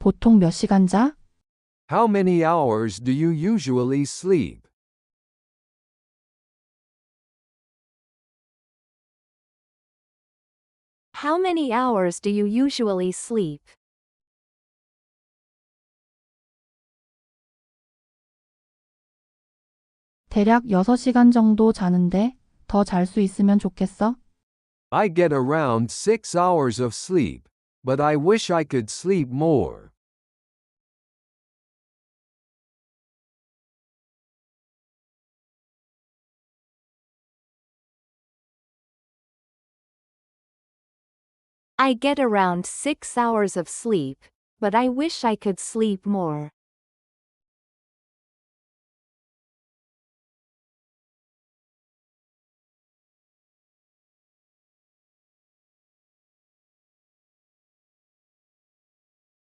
보통 몇 시간 자? How many hours do you usually sleep? How many hours do you usually sleep? 대략 6시간 정도 자는데 더 잘 수 있으면 좋겠어? I get around 6 hours of sleep, but I wish I could sleep more. I get around six hours of sleep, but I wish I could sleep more.